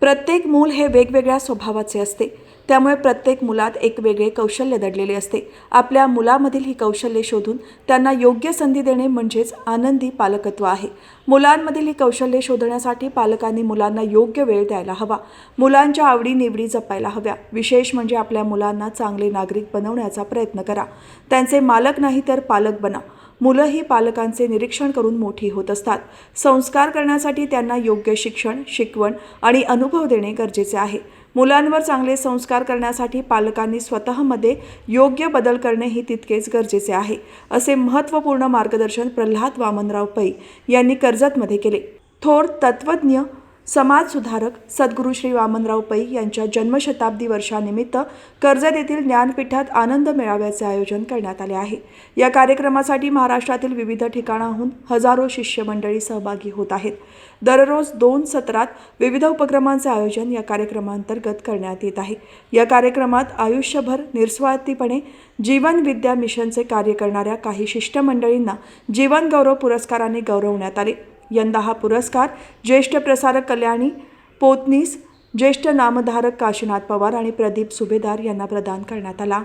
प्रत्येक मूल हे वेगवेगळ्या स्वभावाचे असते. त्यामुळे प्रत्येक मुलात एक वेगळे कौशल्य दडलेले असते. आपल्या मुलामधील ही कौशल्ये शोधून त्यांना योग्य संधी देणे म्हणजेच आनंदी पालकत्व आहे. मुलांमधील ही कौशल्ये शोधण्यासाठी पालकांनी मुलांना योग्य वेळ द्यायला हवा. मुलांच्या आवडीनिवडी जपायला हव्या. विशेष म्हणजे आपल्या मुलांना चांगले नागरिक बनवण्याचा प्रयत्न करा. त्यांचे मालक नाही तर पालक बना. मुलं ही पालकांचे निरीक्षण करून मोठी होत असतात. संस्कार करण्यासाठी त्यांना योग्य शिक्षण शिकवण आणि अनुभव देणे गरजेचे आहे. मुलांवर चांगले संस्कार करण्यासाठी पालकांनी स्वतःमध्ये योग्य बदल करणे ही तितकेच गरजेचे आहे असे महत्त्वपूर्ण मार्गदर्शन प्रल्हाद वामनराव पै यांनी कर्जतमध्ये केले. थोर तत्वज्ञ समाजसुधारक सद्गुरू श्री वामनराव पै यांच्या जन्मशताब्दी वर्षानिमित्त कर्जत येथील ज्ञानपीठात आनंद मेळाव्याचे आयोजन करण्यात आले आहे. या कार्यक्रमासाठी महाराष्ट्रातील विविध ठिकाणाहून हजारो शिष्यमंडळी सहभागी होत आहेत. दररोज दोन सत्रात विविध उपक्रमांचे आयोजन या कार्यक्रमांतर्गत करण्यात येत आहे. या कार्यक्रमात आयुष्यभर निस्वार्थीपणे जीवन विद्या मिशनचे कार्य करणाऱ्या काही शिष्टमंडळींना जीवन गौरव पुरस्काराने गौरवण्यात आले. यंदा हा पुरस्कार ज्येष्ठ प्रसारक कल्याणी पोतनीस ज्येष्ठ नामधारक काशीनाथ पवार आणि प्रदीप सुभेदार यांना प्रदान करण्यात आला.